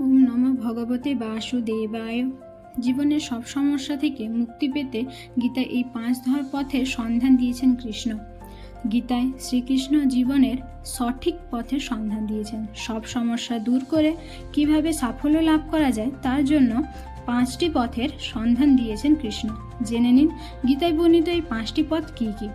ওম নম ভগবতে বাসুদেবায়। জীবনের সব সমস্যা থেকে মুক্তি পেতে গীতা এই পাঁচ ধর পথের সন্ধান দিয়েছেন কৃষ্ণ। গীতায় শ্রীকৃষ্ণ জীবনের সঠিক পথের সন্ধান দিয়েছেন। সব সমস্যা দূর করে কীভাবে সাফল্য লাভ করা যায় তার জন্য পাঁচটি পথের সন্ধান দিয়েছেন কৃষ্ণ। জেনে নিন গীতায় বর্ণিত এই পাঁচটি পথ কী কী?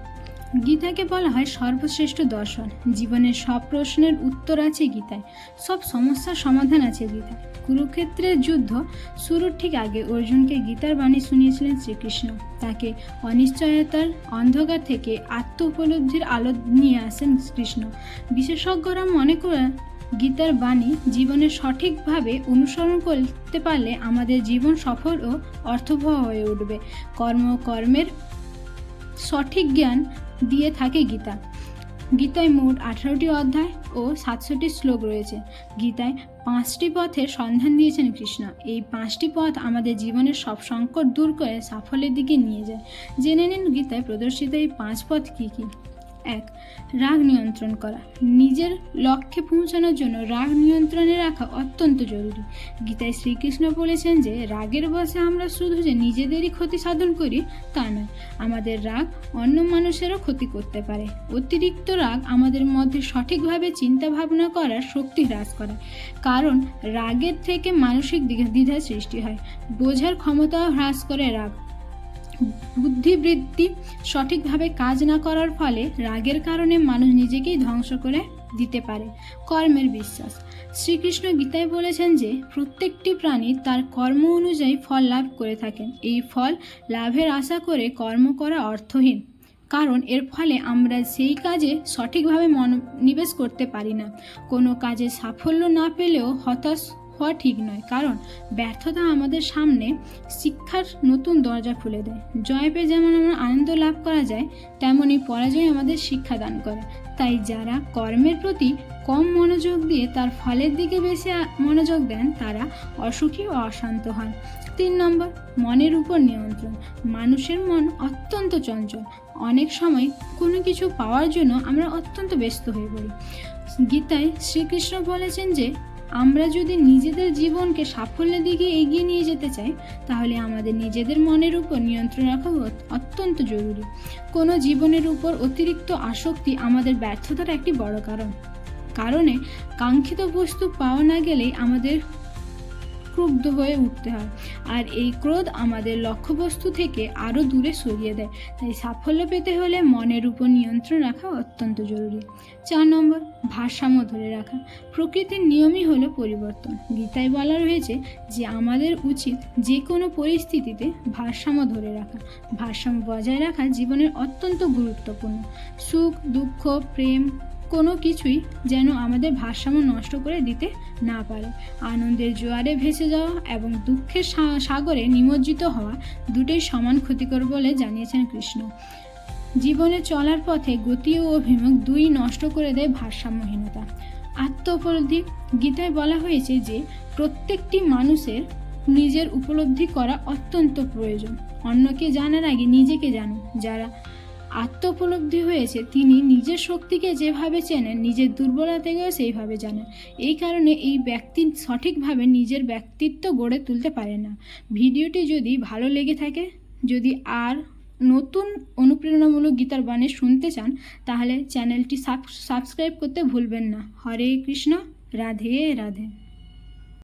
গীতাকে বলা হয় সর্বশ্রেষ্ঠ দর্শন। জীবনের সব প্রশ্নের উত্তর আছে গীতায়। সব সমস্যার সমাধান আছে গীতায়। কুরুক্ষেত্রের যুদ্ধ শুরুর ঠিক আগে অর্জুনকে গীতার বাণী শুনিয়েছিলেন শ্রীকৃষ্ণ। তাকে অনিশ্চয়তার অন্ধকার থেকে আত্ম উপলব্ধির আলো নিয়ে আসেন কৃষ্ণ। বিশেষজ্ঞরা মনে করেন গীতার বাণী জীবনে সঠিকভাবে অনুসরণ করতে পারলে আমাদের জীবন সফল ও অর্থবহ হয়ে উঠবে। কর্ম, কর্মের সঠিক জ্ঞান দিয়ে থাকে গীতা। গীতায় মোট আঠারোটি অধ্যায় ও সাতশোটি শ্লোক রয়েছে। গীতায় পাঁচটি পথের সন্ধান দিয়েছেন কৃষ্ণ। এই পাঁচটি পথ আমাদের জীবনের সব সংকট দূর করে সাফল্যের দিকে নিয়ে যায়। জেনে নিন গীতায় প্রদর্শিত এই পাঁচ পথ কী কী। এক, রাগ নিয়ন্ত্রণ করা। নিজের লক্ষ্যে পৌঁছানোর জন্য রাগ নিয়ন্ত্রণে রাখা অত্যন্ত জরুরি। গীতায় শ্রীকৃষ্ণ বলেছেন যে, রাগের বসে আমরা শুধু যে নিজেদেরই ক্ষতি সাধন করি তা নয়, আমাদের রাগ অন্য মানুষেরও ক্ষতি করতে পারে। অতিরিক্ত রাগ আমাদের মধ্যে সঠিকভাবে চিন্তা ভাবনা করার শক্তি হ্রাস করে। কারণ, রাগের থেকে মানসিক দ্বিধা সৃষ্টি হয়। বোঝার ক্ষমতাও হ্রাস করে রাগ। বুদ্ধিবৃত্তি সঠিকভাবে কাজ না করার ফলে রাগের কারণে মানুষ নিজেকেই ধ্বংস করে দিতে পারে। কর্মের বিশ্বাস। শ্রীকৃষ্ণ গীতায় বলেছেন যে, প্রত্যেকটি প্রাণী তার কর্ম অনুযায়ী ফল লাভ করে থাকেন এই ফল লাভের আশা করে কর্ম করা অর্থহীন। কারণ এর ফলে আমরা সেই কাজে সঠিকভাবে মনোনিবেশ করতে পারি না। কোনো কাজে সাফল্য না পেলেও হতাশ হওয়া ঠিক নয়। কারণ, ব্যর্থতা আমাদের সামনে শিক্ষার নতুন দরজা খুলে দেয়। জয় পেয়ে যেমন আমরা আনন্দ লাভ করা যায় তেমনই পরাজয় আমাদের শিক্ষা দান করে। তাই যারা কর্মের প্রতি কম মনোযোগ দিয়ে তার ফলের দিকে বেশি মনোযোগ দেন, তারা অসুখী ও অশান্ত হন। তিন নম্বর, মনের উপর নিয়ন্ত্রণ। মানুষের মন অত্যন্ত চঞ্চল। অনেক সময় কোনো কিছু পাওয়ার জন্য আমরা অত্যন্ত ব্যস্ত হয়ে পড়ি। গীতায় শ্রীকৃষ্ণ বলেছেন যে আমরা যদি নিজেদের জীবনকে সাফল্যের দিকে এগিয়ে নিয়ে যেতে চাই, তাহলে আমাদের নিজেদের মনের উপর নিয়ন্ত্রণ রাখা অত- অত্যন্ত জরুরি। কোনো জীবনের উপর অতিরিক্ত আসক্তি আমাদের ব্যর্থতার একটি বড় কারণ। কারণে, কাঙ্ক্ষিত বস্তু পাওয়া না গেলেই আমাদের ক্রুব্ধ হয়ে উঠতে হয়। আর এই ক্রোধ আমাদের লক্ষ্যবস্তু থেকে আরও দূরে সরিয়ে দেয়। তাই সাফল্য পেতে হলে মনের উপর নিয়ন্ত্রণ রাখা অত্যন্ত জরুরি। চার নম্বর, ভারসাম্য ধরে রাখা। প্রকৃতির নিয়মই হলো পরিবর্তন। গীতায় বলা রয়েছে যে আমাদের উচিত যে কোনো পরিস্থিতিতে ভারসাম্য ধরে রাখা। ভারসাম্য বজায় রাখা জীবনের অত্যন্ত গুরুত্বপূর্ণ। সুখ, দুঃখ, প্রেম কোনো কিছুই যেন আমাদের ভারসাম্য নষ্ট করে দিতে না পারে। আনন্দের জোয়ারে ভেসে যাওয়া এবং দুঃখের সাগরে নিমজ্জিত হওয়া দুটোই সমান ক্ষতিকর বলে জানিয়েছেন কৃষ্ণ। জীবনে চলার পথে গতি ও অভিমুখ দুই নষ্ট করে দেয় ভারসাম্যহীনতা। আত্ম উপলব্ধি গীতায় বলা হয়েছে যে, প্রত্যেকটি মানুষের নিজের উপলব্ধি করা অত্যন্ত প্রয়োজন। অন্যকে জানার আগে নিজেকে জানুন। যারা আত্ম উপলব্ধি হয়েছে, তিনি নিজের শক্তিকে যেভাবে চেনেন, নিজের দুর্বলতাকেও সেইভাবে জানেন। এই কারণে এই ব্যক্তি সঠিকভাবে নিজের ব্যক্তিত্ব গড়ে তুলতে পারে না। ভিডিওটি যদি ভালো লেগে থাকে, যদি আর নতুন অনুপ্রেরণামূলক গীতার বাণী শুনতে চান, তাহলে চ্যানেলটি সাবস্ক্রাইব করতে ভুলবেন না। হরে কৃষ্ণ, রাধে রাধে।